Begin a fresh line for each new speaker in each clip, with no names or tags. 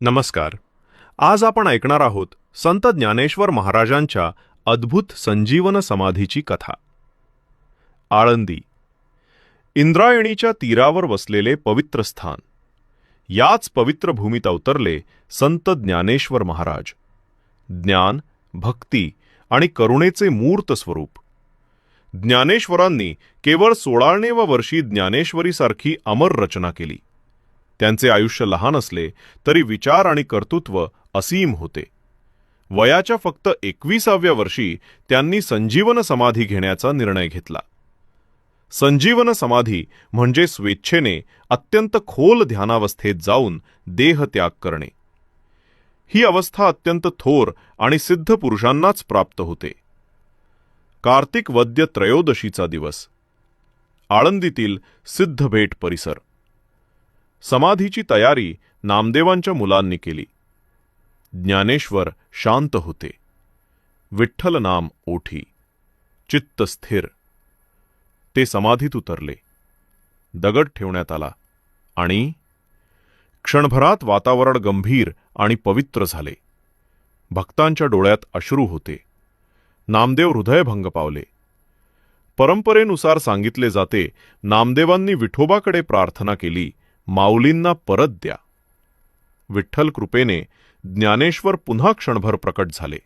नमस्कार. आज आपण ऐकणार आहोत संत ज्ञानेश्वर महाराजांच्या अद्भुत संजीवन समाधीची कथा. आळंदी. इंद्रायणीच्या तीरावर वसलेले पवित्र स्थान. याच पवित्र भूमीत अवतरले संत ज्ञानेश्वर महाराज. ज्ञान भक्ती आणि करुणेचे मूर्त स्वरूप. ज्ञानेश्वरांनी केवळ सोळावनेव्या वर्षी ज्ञानेश्वरीसारखी अमर रचना केली. त्यांचे आयुष्य लहान असले तरी विचार आणि कर्तृत्व असीम होते. वयाच्या फक्त एकविसाव्या वर्षी त्यांनी संजीवन समाधी घेण्याचा निर्णय घेतला. संजीवन समाधी म्हणजे स्वेच्छेने अत्यंत खोल ध्यानावस्थेत जाऊन देह त्याग करणे. ही अवस्था अत्यंत थोर आणि सिद्ध पुरुषांनाच प्राप्त होते. कार्तिक वद्य त्रयोदशीचा दिवस. आळंदीतील सिद्धभेट परिसर. समाधीची तयारी नामदेवांच्या मुलांनी केली. ज्ञानेश्वर शांत होते. विठ्ठल नाम ओठी. चित्त स्थिर. ते समाधीत उतरले. दगड ठेवण्यात आला आणि क्षणभरात वातावरण गंभीर आणि पवित्र झाले. भक्तांच्या डोळ्यात अश्रू होते. नामदेव हृदयभंग पावले. परंपरेनुसार सांगितले जाते नामदेवांनी विठोबाकडे प्रार्थना केली माऊलींना परत द्या. विठ्ठल कृपेने ज्ञानेश्वर पुन्हा क्षणभर प्रकट झाले.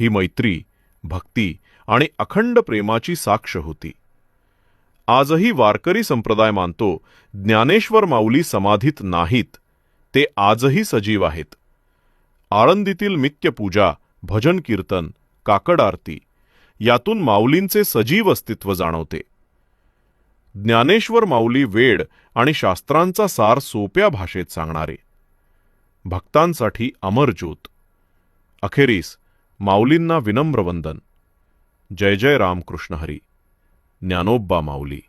ही मैत्री भक्ती आणि अखंड प्रेमाची साक्ष होती. आजही वारकरी संप्रदाय मानतो ज्ञानेश्वर माऊली समाधीत नाहीत ते आजही सजीव आहेत. आळंदीतील नित्यपूजा भजन कीर्तन काकड आरती यातून माऊलींचे सजीव अस्तित्व जाणवते. ज्ञानेश्वर माऊली वेड आणि शास्त्रांचा सार सोप्या भाषेत सांगणारे. भक्तांसाठी अमरज्योत. अखेरीस माऊलींना विनम्र वंदन. जय जय रामकृष्ण हरी. ज्ञानोब्बा माऊली.